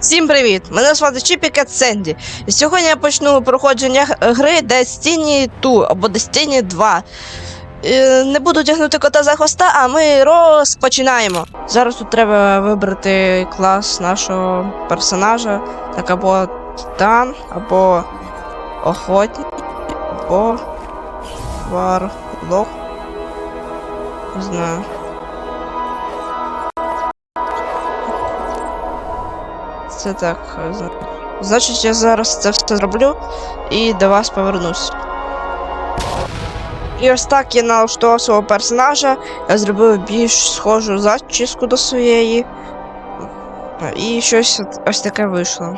Всім привіт! Мене звати Чіпікет Сенді. І сьогодні я почну проходження гри Destiny 2 або Destiny 2. Е, Не буду тягнути кота за хвоста, а ми розпочинаємо. Зараз тут треба вибрати клас нашого персонажа, так або Титан, або Охотник, або Варлок. Не знаю. Це так. Значить, я зараз це все зроблю і до вас повернусь. І ось так я налаштував свого персонажа. Я зробив більш схожу зачіску до своєї. І щось ось таке вийшло.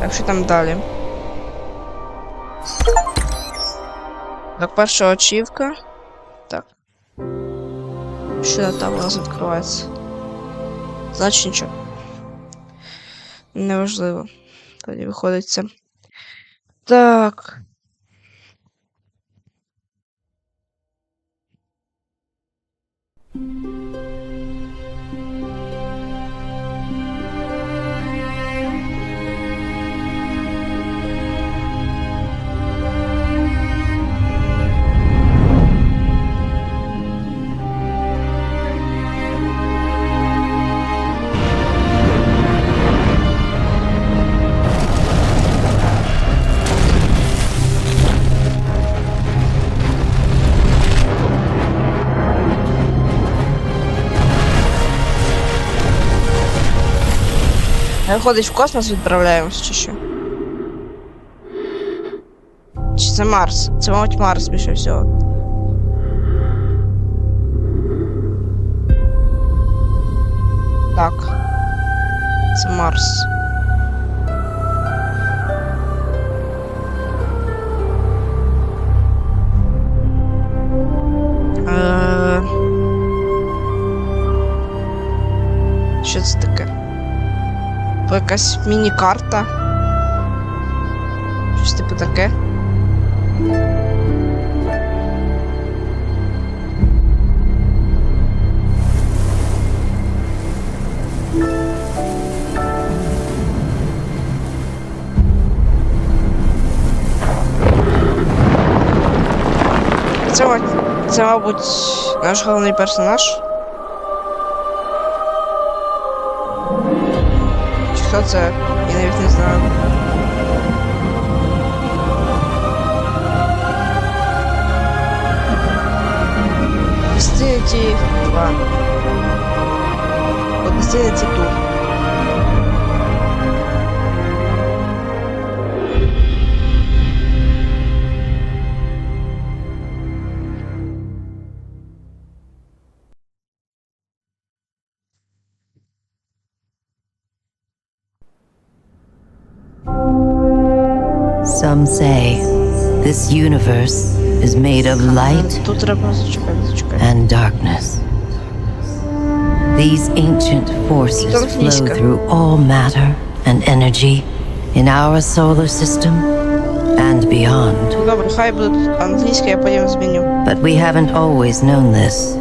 Так що там далі? Так, перша очівка. Так. Що там у нас відкривається? Значить нічого. Неважливо. Тоді виходить це. Так. Виходить в космос відправляємось чи що? Чи це Марс? Це, мабуть, Марс більше всього. Так. Це Марс. То якась міні-карта. Щось типу таке. Це, це, мабуть, наш головний персонаж. Чи це? Я навіть не знаю. 2. От Destiny 2. Some say this universe is made of light and darkness. These ancient forces flow through all matter and energy in our solar system and beyond. But we haven't always known this.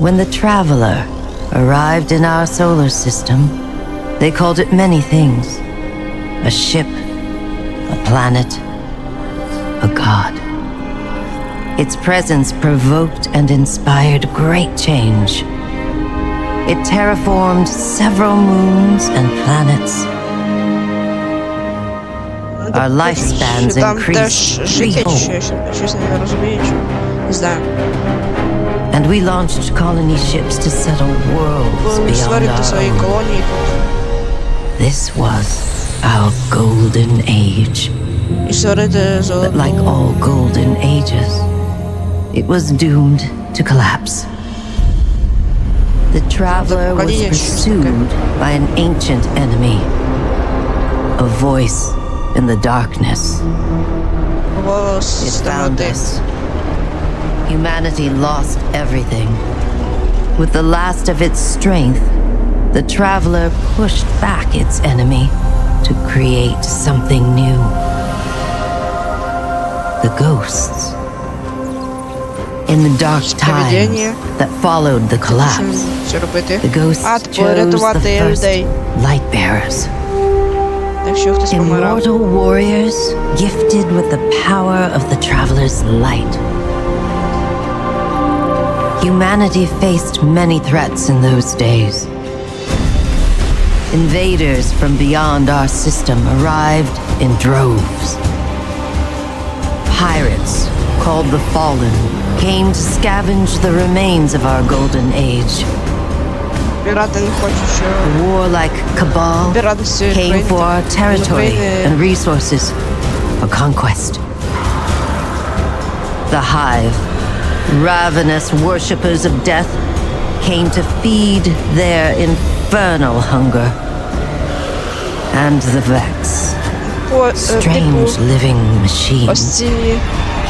When the Traveler arrived in our solar system, they called it many things. A ship a planet, a god. Its presence provoked and inspired great change. It terraformed several moons and planets. Our lifespans increased threefold. And we launched colony ships to settle worlds beyond our own. This was our golden age. But like all golden ages, it was doomed to collapse. The traveler was pursued by an ancient enemy, a voice in the darkness. It found us. Humanity lost everything. With the last of its strength, the traveler pushed back its enemy to create something new. The ghosts. In the dark times that followed the collapse, the ghosts chose the first light bearers. Immortal warriors gifted with the power of the Traveler's light. Humanity faced many threats in those days invaders from beyond our system arrived in droves. Pirates, called the Fallen, came to scavenge the remains of our golden age. The warlike cabal came for our territory and resources for conquest. The Hive, ravenous worshippers of death, came to feed their infernal infernal hunger. And the Vex, strange living machines,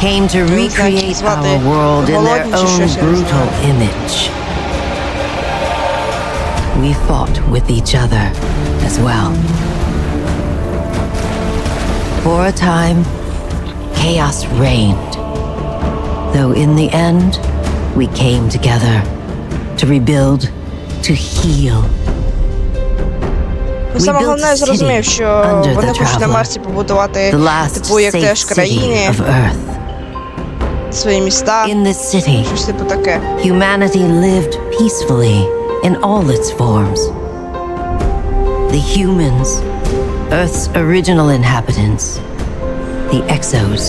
came to recreate our world in their own brutal image. We fought with each other as well. For a time, chaos reigned. Though in the end, we came together to rebuild to heal. Ну, саме built головне, я a зрозумів, city що under вони the хочуть на Traveler. Марсі побудувати, The last типу, як safe теж city країни, of Earth. свої міста, In this city, щось типу таке. humanity lived peacefully in all its forms. The humans, Earth's original inhabitants, the Exos,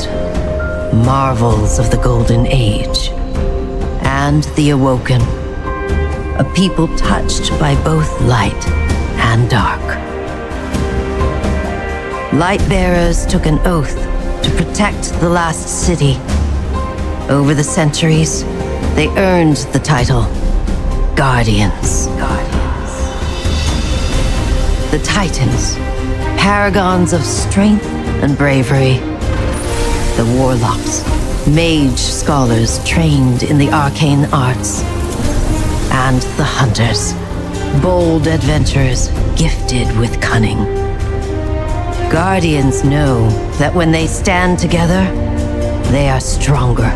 marvels of the Golden Age, and the Awoken, a people touched by both light and dark. Light bearers took an oath to protect the last city over the centuries, they earned the title Guardians. Guardians. The Titans, paragons of strength and bravery. The Warlocks, mage scholars trained in the arcane arts. And the Hunters, bold adventurers gifted with cunning. Guardians know that when they stand together, they are stronger.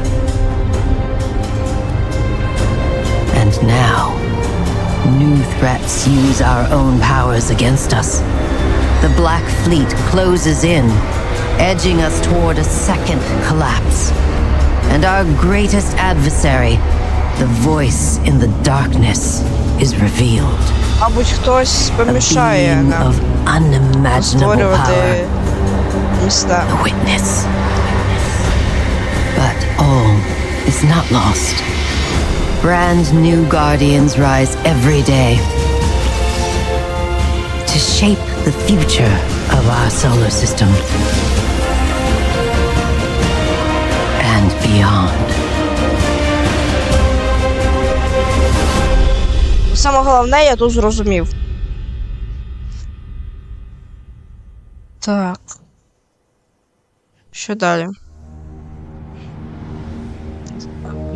And now, new threats use our own powers against us. The Black Fleet closes in, edging us toward a second collapse. And our greatest adversary, the voice in the darkness, is revealed. Мабуть, хтось A помішає being нам of unimaginable power. створювати міста. a witness. But all is not lost. Brand new guardians rise every day to shape the future of our solar system and beyond. Саме головне, я тут зрозумів. Так. Що далі?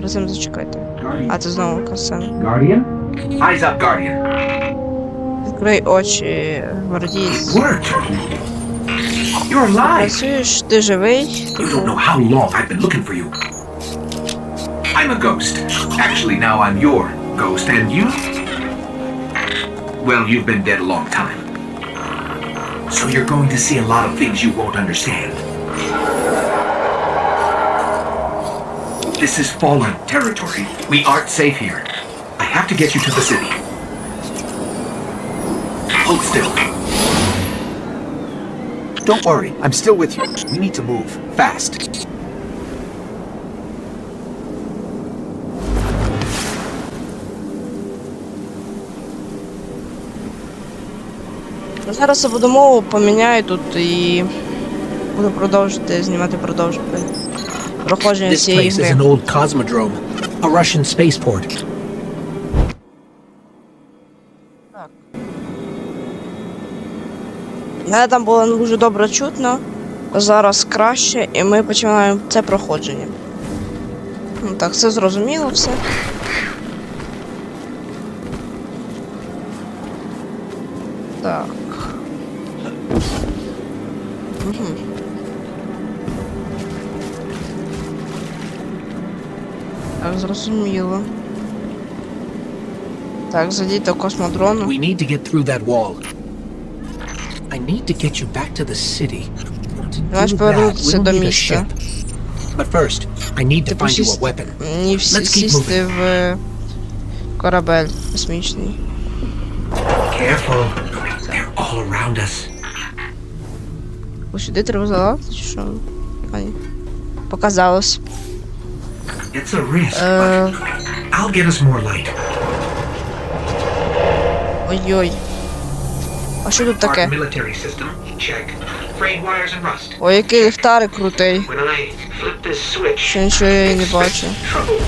Разом зачекайте. А, це знову касен. Guardian? Eyes up, Guardian. Відкрий очі, гвардієць. Worked. You're alive. Працюєш, ти живий. You don't know how long I've been looking for you. I'm a ghost. Actually, now I'm your ghost, and you? Well, you've been dead a long time. So you're going to see a lot of things you won't understand. This is fallen territory. We aren't safe here. I have to get you to the city. Hold still. Don't worry, I'm still with you. We need to move. Fast. Зараз я буду мову поміняю тут і буду продовжити знімати продовження проходження This цієї place is гри. an old cosmodrome, a Russian spaceport. Мене там було дуже добре чутно, зараз краще, і ми починаємо це проходження. Ну так, все зрозуміло, все. Так, зрозуміло. Так, зайдіть до космодрону. We need to get through that wall. I need to get you back to the city. Давай повернутися до міста. But first, I need to find you a weapon. Ні, всі Let's keep сісти в е, корабель космічний. Careful. They're all around us. Ось сюди треба залазити, що? Показалось. It's a risk, Е, but I'll get us more light. ой-ой. А що тут Our таке? military system, check. Frayed wires and rust. Ой, який ліхтарик крутий. When I flip this switch, Ще нічого я і не бачу. trouble.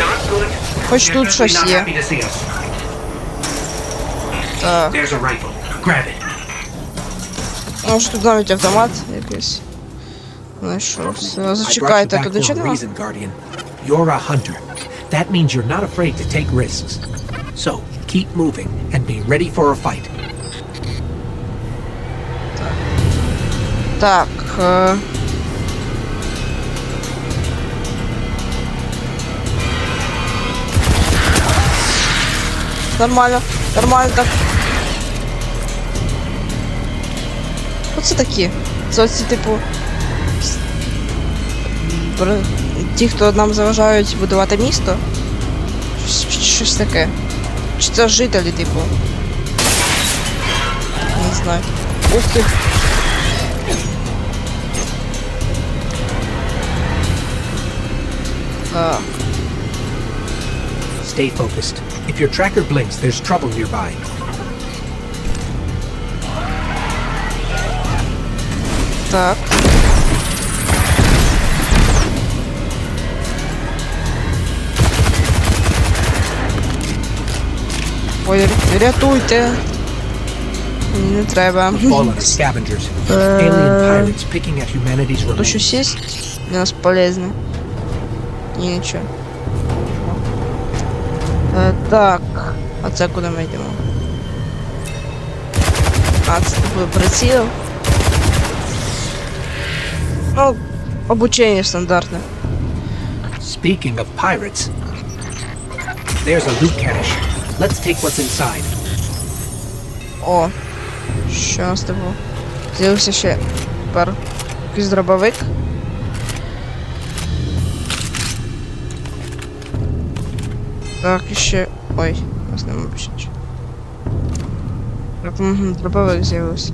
Not good. Хоч They're тут definitely щось not є. happy to see us. Так. There's a rifle. Grab it. Може тут навіть автомат якийсь. Знайшов. Все, I brought you зачекайте, back тут for a нічого нема? reason, Guardian. You're a hunter. That means you're not afraid to take risks. So, keep moving and be ready for a fight. Так. Е... Нормально, нормально так. Оце такі. Це оці, типу. Ті, хто нам заважають будувати місто. Щось таке. Чи це жителі, типу. Не знаю. Ух ти. Так. Stay focused. If your tracker blinks, there's trouble nearby. Так. Ой, ря- рятуйте. Ні, Не треба. Fallen are scavengers. Alien pirates picking at humanity's Тут remains. щось є для нас полезне. Ні, нічого. Е, так. А це куди ми йдемо? А, це типу приціл. Ну, обучення стандартне. Speaking of pirates, there's a loot cache. Let's take what's inside. О, що нас типу? З'явився ще тепер якийсь дробовик. Так, і ще. Ой, нас нема більше нічого. Так, дробовик з'явився.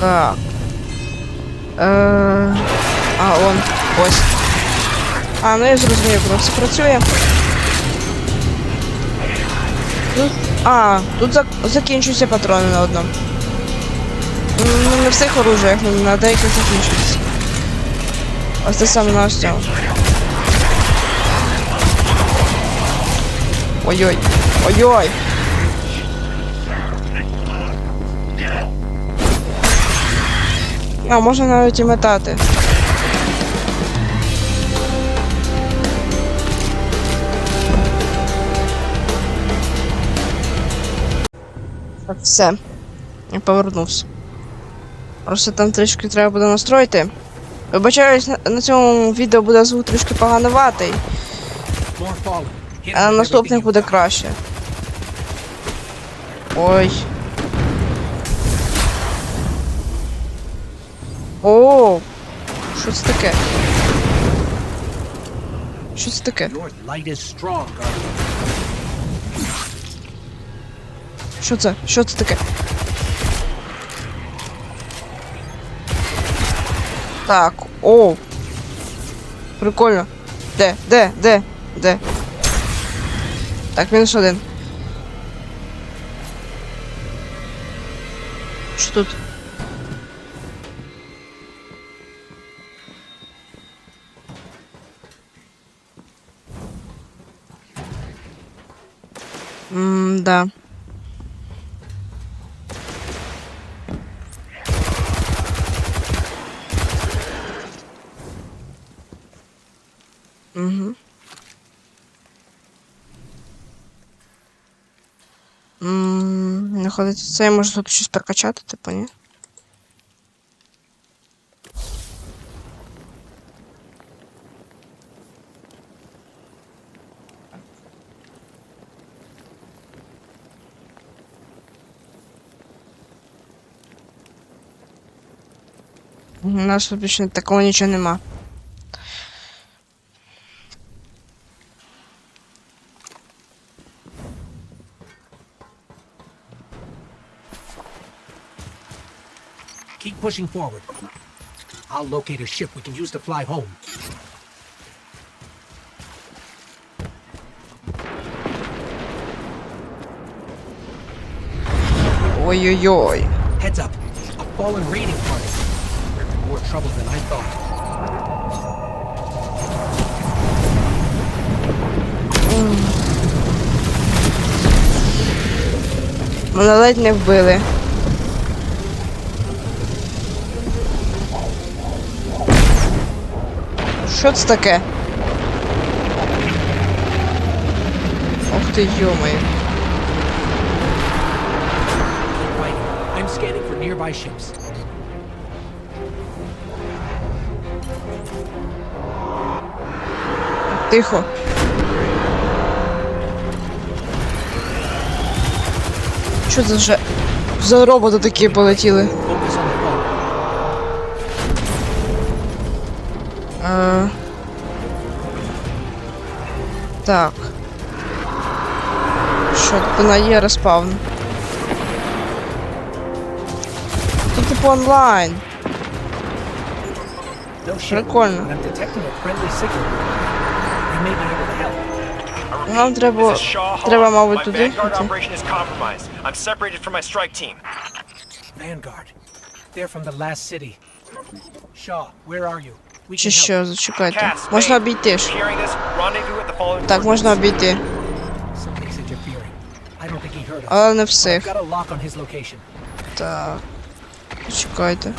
Так. Е, а, он. Ось. А, ну я зрозумів, як все працює. Тут... А, тут зак... закінчуються патрони на одному. Ну, не всіх оружиях, ну, на деяких закінчуються. Ось це саме на ось. Ой-ой. Ой-ой. А, можна навіть і метати. Так, все. Я повернувся. Просто там трішки треба буде настроїти. Вибачаюсь, на, цьому відео буде звук трішки погануватий. Hit а на наступних буде краще. Ой. О, що це таке? Що це таке? Що це? Що це таке? Так, о. Прикольно. Де? Де? Де? Де? Так, мінус один. Що тут? Да. Угу. М, заходити. Це я можу тут щось прокачати, типу, ні? У нас тут такого нічого нема. Keep pushing forward. I'll locate a ship we can use to fly home. Ой-ой-ой. Heads up. A fallen raiding party. We're in more trouble than I thought. Мене ледь не вбили. Що це таке? Ох ти йомай. Keep fighting. I'm scanning for nearby ships. Тихо. Що це вже за роботи такі полетіли? Е... Так. Що, тут на є респаун? Тут типу онлайн. Прикольно. Нам треба, This is Shaw Hall. треба, мабуть, My туди. Vanguard йти. operation is compromised. I'm separated from my strike team. Vanguard. They're from the last city. Shaw, where are you? We Чи can help. що, зачекайте. Cass, Можна Maine, обійти ж. Hearing this, rendezvous at the following Так, можна coordinates. обійти. Something's interfering. I don't think he heard us. Але не I've всіх. got a lock on his location. Так. Чекайте.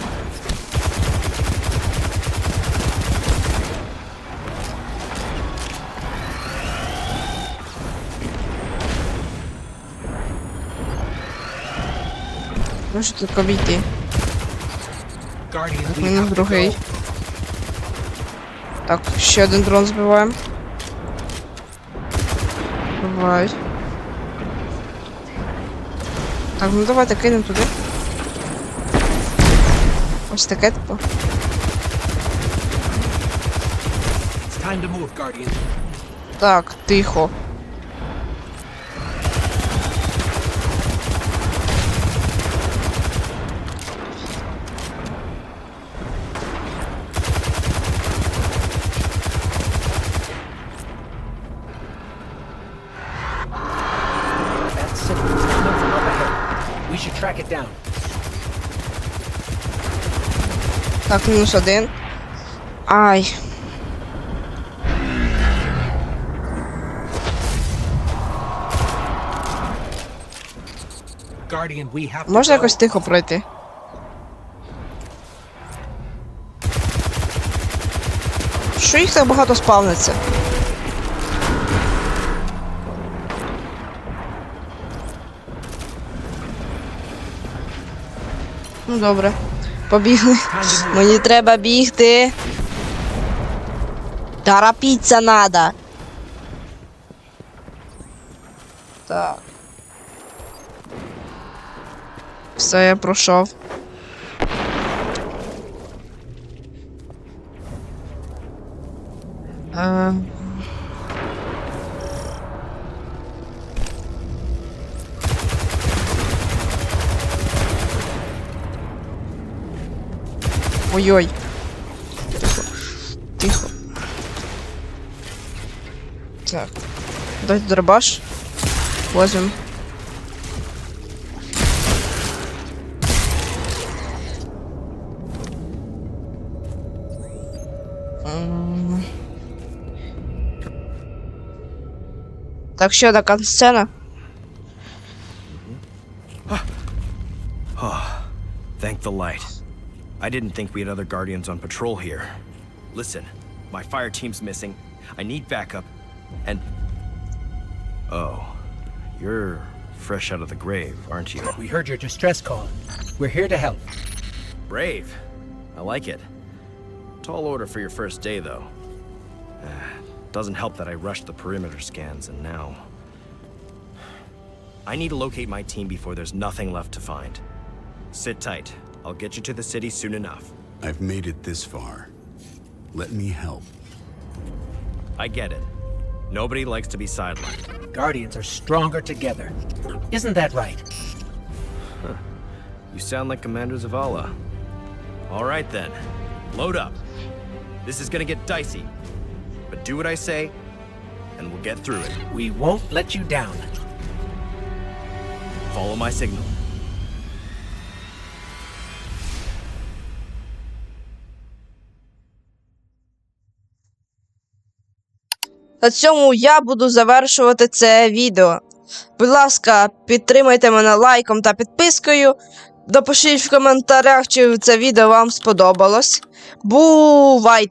Можу тільки we Мінус другий. Так, ще один дрон збиваємо. Бувай. Так, ну давайте кинемо туди. Ось таке типу. Так, тихо. Так, мінус один. Ай. Можна якось тихо пройти? Що їх так багато спавниться? Ну добре. Побігли. Мені треба бігти. Торопіться надо. Так. Все, я пройшов. Е, Ой-ой. Тихо. Тихо. Так. Дайте дробаш. Возьмем. Так, ще така сцена. Thank the light. I didn't think we had other Guardians on patrol here. Listen, my fire team's missing. I need backup. And. Oh, you're fresh out of the grave, aren't you? We heard your distress call. We're here to help. Brave. I like it. Tall order for your first day, though. Ah, Doesn't help that I rushed the perimeter scans, and now. I need to locate my team before there's nothing left to find. Sit tight. I'll get you to the city soon enough. I've made it this far. Let me help. I get it. Nobody likes to be sidelined. Guardians are stronger together. Isn't that right? You sound like Commander Zavala. All right then. Load up. This is gonna get dicey. But do what I say, and we'll get through it. We won't let you down. Follow my signal. На цьому я буду завершувати це відео. Будь ласка, підтримайте мене лайком та підпискою. Допишіть в коментарях, чи це відео вам сподобалось. Бувайте!